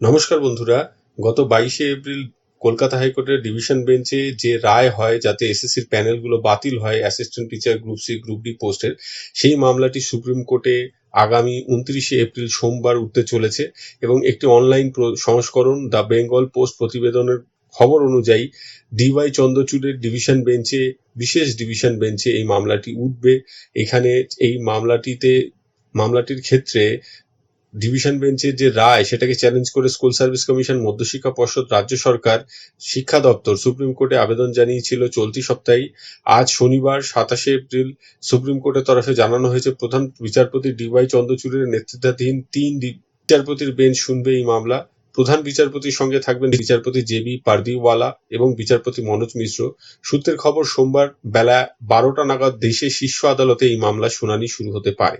নমস্কার বন্ধুরা। গত বাইশে এপ্রিল কলকাতা হাইকোর্টের ডিভিশন বেঞ্চে যে রায় হয় যাতে এসএসসির প্যানেলগুলো বাতিল হয় assistant teacher group C group D পোস্টের সেই মামলাটি সুপ্রিম কোর্টে আগামী উনত্রিশে এপ্রিল সোমবার উঠতে চলেছে এবং একটি অনলাইন সংস্করণ, দ্য বেঙ্গল পোস্ট প্রতিবেদনের খবর অনুযায়ী ডিওয়াই চন্দ্রচূড়ের ডিভিশন বেঞ্চে, বিশেষ ডিভিশন বেঞ্চে এই মামলাটি উঠবে। এখানে এই মামলাটিতে, মামলাটির ক্ষেত্রে ডিভিশন বেঞ্চের যে রায়, সেটাকে চ্যালেঞ্জ করে স্কুল সার্ভিস কমিশন মধ্যশিক্ষা পর্ষদ, রাজ্য সরকার, শিক্ষা দপ্তর, সুপ্রিম কোর্টে আবেদন জানিয়েছিল চলতি সপ্তাহে আজ শনিবার সাতাশে এপ্রিল সুপ্রিম কোর্টের তরফে জানানো হয়েছে, প্রধান বিচারপতি ডিওয়াই চন্দ্রচূড়ের নেতৃত্বাধীন তিন বিচারপতির বেঞ্চ শুনবে এই মামলা। প্রধান বিচারপতির সঙ্গে থাকবেন বিচারপতি জেবি পারদিওয়ালা এবং বিচারপতি মনোজ মিশ্র। সূত্রের খবর, সোমবার বেলা বারোটা নাগাদ দেশের শীর্ষ আদালতে এই মামলা শুনানি শুরু হতে পারে।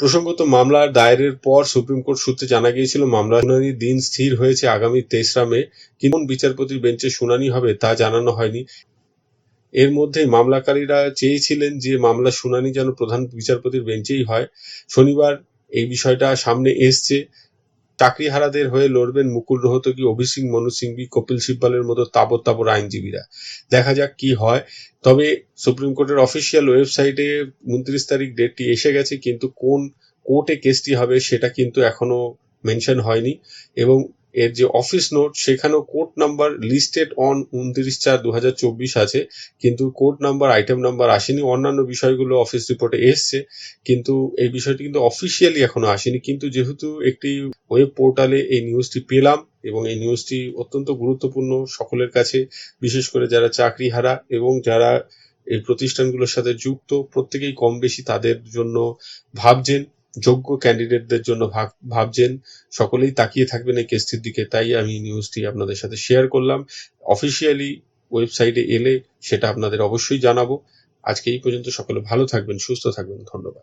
প্রসঙ্গত মামলার দায়েরের পর সুপ্রিম কোর্ট সূত্রে জানা গিয়েছিল মামলা শুনানির দিন স্থির হয়েছে আগামী তেসরা মে। কোন বিচারপতির বেঞ্চে শুনানি হবে তা জানানো হয়নি। এর মধ্যে মামলাকারীরা চেয়েছিলেন যে মামলা শুনানি যেন প্রধান বিচারপতির বেঞ্চেই হয়। শনিবার এই বিষয়টা সামনে এসছে। চাকরিহারাদের হয়ে লড়বেন মুকুল রোহতকি অভি সিং মনোজ সিংভি কপিল সিব্বালের মতো তাবর তাবর আইনজীবীরা? দেখা যাক কি হয়। তবে সুপ্রিম কোর্টের অফিসিয়াল ওয়েবসাইটে উনত্রিশ তারিখ ডেটটি এসে গেছে, কিন্তু কোন কোর্টে কেসটি হবে সেটা কিন্তু এখনও মেনশন হয়নি। এবং এর যে অফিস নোট সেখানেও কোর্ট নাম্বার লিস্টেড অন উনত্রিশ চার দু আছে। কিন্তু কোর্ট নাম্বার আইটেম নাম্বার আসেনি। অন্যান্য বিষয়গুলো অফিস রিপোর্টে এসছে। কিন্তু এই বিষয়টি কিন্তু অফিসিয়ালি এখনও আসেনি। কিন্তু যেহেতু একটি ওয়েব পোর্টালে এই নিউজটি পেলাম এবং এই নিউজটি অত্যন্ত গুরুত্বপূর্ণ সকলের কাছে, বিশেষ করে যারা চাকরি হারা এবং যারা এই প্রতিষ্ঠানগুলোর সাথে যুক্ত, প্রত্যেকেই কম বেশি তাদের জন্য ভাবছেন। যোগ্য ক্যান্ডিডেটদের জন্য ভাব- ভাবছেন, সকলেই তাকিয়ে থাকবেন এই কেসটির দিকে। তাই আমি নিউজটি আপনাদের সাথে শেয়ার করলাম। অফিসিয়ালি ওয়েবসাইটে এলে সেটা আপনাদের অবশ্যই জানাব। আজকে এই পর্যন্ত সকলে ভালো থাকবেন, সুস্থ থাকবেন। ধন্যবাদ।